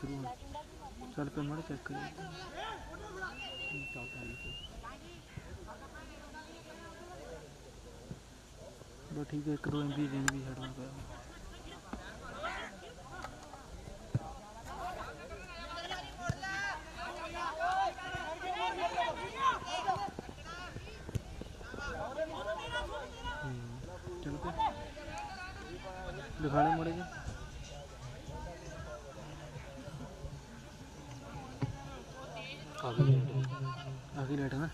शुरू है चल पे मर चेक कर ठीक है, एक दो एम बी एम बी छड़ना पे दिखाने पे जी। ਆਖੀ ਲੇਟ ਨਾ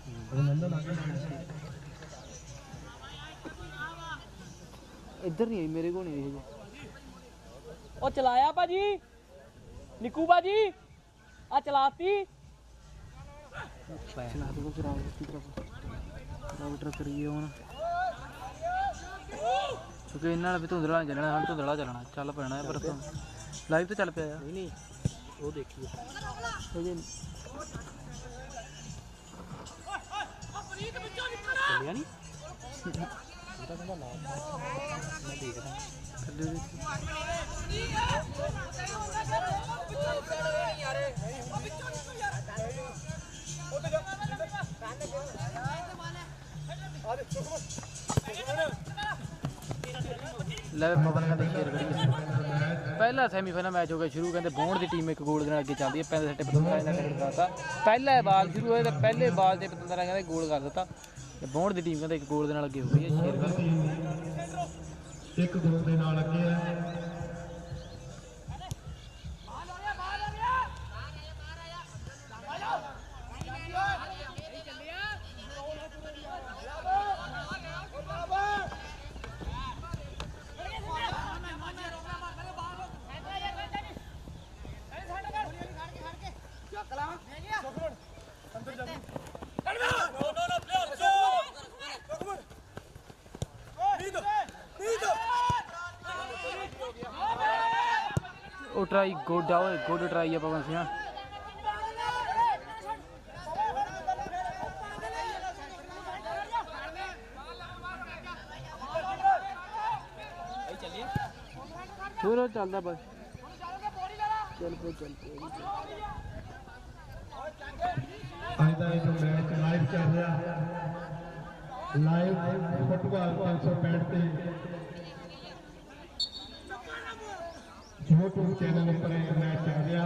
ਇੱਧਰ ਨਹੀਂ ਆਈ ਮੇਰੇ ਕੋਲ ਨਹੀਂ ਇਹ ਉਹ ਚਲਾਇਆ ਭਾਜੀ। ਨਿੱਕੂ ਭਾਜੀ ਆ ਚਲਾਤੀ। ਚਲਾ ਦੋ ਚਲਾ ਦੀ ਤਰਫ ਰਾਊਟਰ ਕਰੀਏ ਹੁਣ ਕਿਉਂਕਿ ਇਹਨਾਂ ਨਾਲ ਵੀ ਧੁੰਦਲਾ ਚੱਲਣਾ ਹਾਂ ਧੁੰਦਲਾ ਚੱਲਣਾ ਚੱਲ ਪੈਣਾ ਹੈ ਪਰ ਲਾਈਵ ਤੇ ਚੱਲ ਪਿਆ ਆ। ਨਹੀਂ ਨਹੀਂ ਉਹ ਦੇਖੀਏ ਚੱਲਿਆ ਨਹੀਂ ਇਹ ਤਾਂ ਕਹਿੰਦਾ ਲਾ ਮੈਂ ਦੇਖਦਾ ਥੱਲੇ ਦੇਖੀ। ਲੈ ਪਵਨ ਕਹਿੰਦੇ ਸ਼ੇਰ ਕਰੀਏ ਪਹਿਲਾ ਸੈਮੀਫਾਈਨਲ ਮੈਚ ਹੋ ਗਿਆ ਸ਼ੁਰੂ ਕਹਿੰਦੇ ਬੌਂਡ ਦੀ ਟੀਮ ਇੱਕ ਗੋਲ ਦੇ ਨਾਲ ਅੱਗੇ ਚੱਲਦੀ ਹੈ ਪੈਂਦੇ ਸੱਟੇ ਪਤੰਦਰਾ ਇਹਨਾਂ ਨੇ ਕਰਤਾ ਪਹਿਲਾ ਬਾਲ ਸ਼ੁਰੂ ਹੋਇਆ ਤੇ ਪਹਿਲੇ ਬਾਲ ਤੇ ਪਤੰਦਰਾ ਕਹਿੰਦੇ ਗੋਲ ਕਰ ਦਿੱਤਾ। ਤੇ ਬੌਂਡ ਦੀ ਟੀਮ ਕਹਿੰਦੇ ਇੱਕ ਗੋਲ ਦੇ ਨਾਲ ਅੱਗੇ ਹੋ ਗਈ ਹੈ ਸ਼ੇਰ ਇੱਕ ਗੋਲ ਦੇ ਨਾਲ ਅੱਗੇ ਹੈ। ਉਹ ਟਰਾਈ ਗੁੱਡ ਆ ਓਏ ਗੁੱਡ ਟਰਾਈ ਆ ਪਵਨ ਸਿੰਘ ਹੋਰ ਚੱਲਦਾ ਬਸ ਚੱਲ ਪੋ ਚੱਲ ਪੋ ਅੱਜ ਦਾ ਇਹ ਜੋ ਮੈਚ ਲਾਈਵ ਚੱਲ ਰਿਹਾ ਲਾਈਵ ਫੁੱਟਬਾਲ 365 ਤੇ यूट्यूब चैनल पर मैं चाहिए